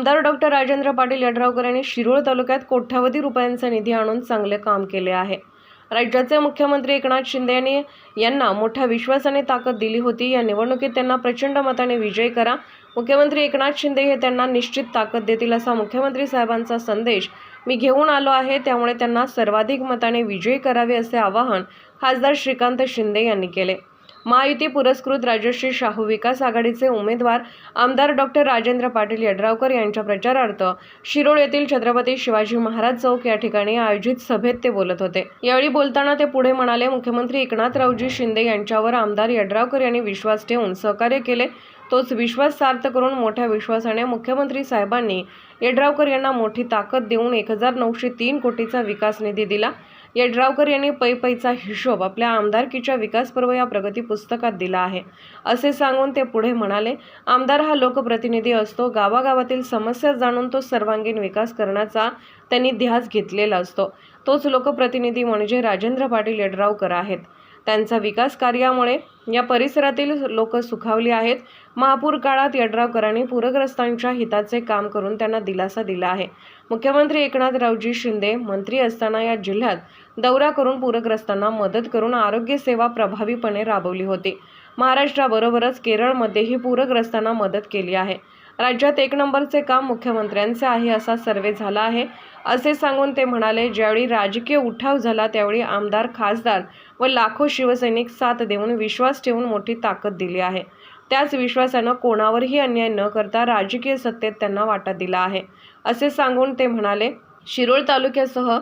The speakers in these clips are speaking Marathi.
आमदार डॉक्टर राजेंद्र पाटील यड्रावकर यांनी शिरोळ तालुक्यात कोट्यावधी रुपयांचा निधी आणून चांगले काम केले आहे. राज्याचे मुख्यमंत्री एकनाथ शिंदे यांनी यांना मोठ्या विश्वासाने ताकद दिली होती. या निवडणुकीत त्यांना प्रचंड मताने विजयी करा. मुख्यमंत्री एकनाथ शिंदे हे त्यांना निश्चित ताकद देतील असा मुख्यमंत्री साहेबांचा संदेश मी घेऊन आलो आहे. त्यामुळे त्यांना सर्वाधिक मताने विजयी करावे असे आवाहन खासदार श्रीकांत शिंदे यांनी केले. महायुती पुरस्कृत राजश्री शाहू विकास आघाडीचे उमेदवार आमदार डॉक्टर राजेंद्र पाटील यड्रावकर यांच्या प्रचारार्थ शिरोळ येथील छत्रपती शिवाजी महाराज चौक या ठिकाणी आयोजित सभेत ते बोलत होते. यावेळी बोलताना ते पुढे म्हणाले मुख्यमंत्री एकनाथरावजी शिंदे यांच्यावर आमदार यड्रावकर यांनी विश्वास ठेवून सहकार्य केले. तोच विश्वास सार्थ करून मोठ्या विश्वासाने मुख्यमंत्री साहेबांनी यड्रावकर यांना मोठी ताकद देऊन एक हजार नऊशे तीन कोटीचा विकास निधी दिला. यड्रावकर यांनी पै पैचा हिशोब आपल्या आमदारकीच्या विकास पर्व या प्रगती पुस्तकात दिला आहे. असे सांगून ते पुढे म्हणाले आमदार हा लोकप्रतिनिधी असतो. गावागावातील समस्या जाणून तो सर्वांगीण विकास करण्याचा त्यांनी ध्यास घेतलेला असतो. तोच लोकप्रतिनिधी म्हणजे राजेंद्र पाटील यड्रावकर आहेत. त्यांचा विकास कार्यामुळे या परिसरातील लोक सुखावली आहेत. महापूर काळात यड्रावकरांनी पूरग्रस्तांच्या हिताचे काम करून त्यांना दिलासा दिला आहे. मुख्यमंत्री एकनाथरावजी शिंदे मंत्री असताना या जिल्ह्यात दौरा करून पूरग्रस्तांना मदत करून आरोग्य सेवा प्रभावीपणे राबवली होती. महाराष्ट्राबरोबरच केरळमध्येही पूरग्रस्तांना मदत केली आहे. राज्यात एक नंबरचे काम मुख्यमंत्र्यांचे आहे असा सर्वे झाला आहे. असे सांगून ते म्हणाले ज्यावेळी राजकीय उठाव झाला त्यावेळी आमदार खासदार व लाखो शिवसैनिक साथ देऊन विश्वास ठेवून मोठी ताकद दिली आहे. त्याच विश्वासानं कोणावरही अन्याय न करता राजकीय सत्तेत त्यांना वाटा दिला आहे. असे सांगून ते म्हणाले शिरोळ तालुक्यासह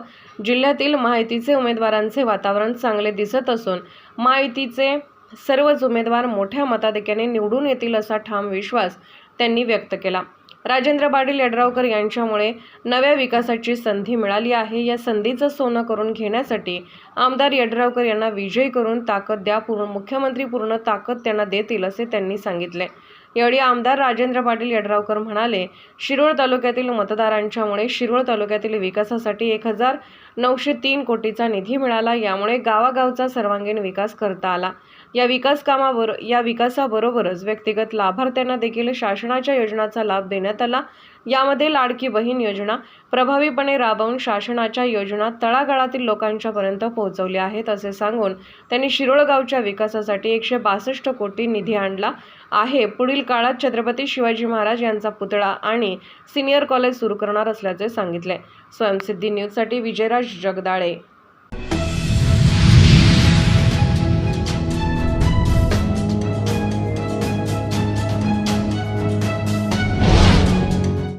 जिल्ह्यातील माहितीचे उमेदवारांचे वातावरण चांगले दिसत असून माहितीचे सर्वच उमेदवार मोठ्या मताधिक्याने निवडून येतील असा ठाम विश्वास त्यांनी व्यक्त केला. राजेंद्र पाटील यड्रावकर यांच्यामुळे नव्या विकासाची संधी मिळाली आहे. या संधीचं सोनं करून घेण्यासाठी आमदार यड्रावकर यांना विजयी करून ताकद द्या पूर्ण मुख्यमंत्री पूर्ण ताकद त्यांना देतील असे त्यांनी सांगितले. यावेळी आमदार राजेंद्र पाटील यड्रावकर म्हणाले शिरोळ तालुक्यातील मतदारांच्यामुळे शिरोळ तालुक्यातील विकासासाठी एक हजार नऊशे तीन कोटीचा निधी मिळाला. यामुळे गावागावचा सर्वांगीण विकास करता आला. या विकास कामावर या विकासाबरोबरच व्यक्तिगत लाभार्थ्यांना देखील शासनाच्या योजनांचा लाभ देण्यात आला. यामध्ये लाडकी बहीण योजना प्रभावीपणे राबवून शासनाच्या योजना तळागाळातील लोकांच्यापर्यंत पोहोचवल्या आहेत असे सांगून त्यांनी शिरोळ गावच्या विकासासाठी एकशे बासष्ट कोटी निधी आणला आहे. पुढील काळात छत्रपती शिवाजी महाराज यांचा पुतळा आणि सिनियर कॉलेज सुरू करणार असल्याचे सांगितले. स्वयंसिद्धी न्यूजसाठी विजयराज जगदाळे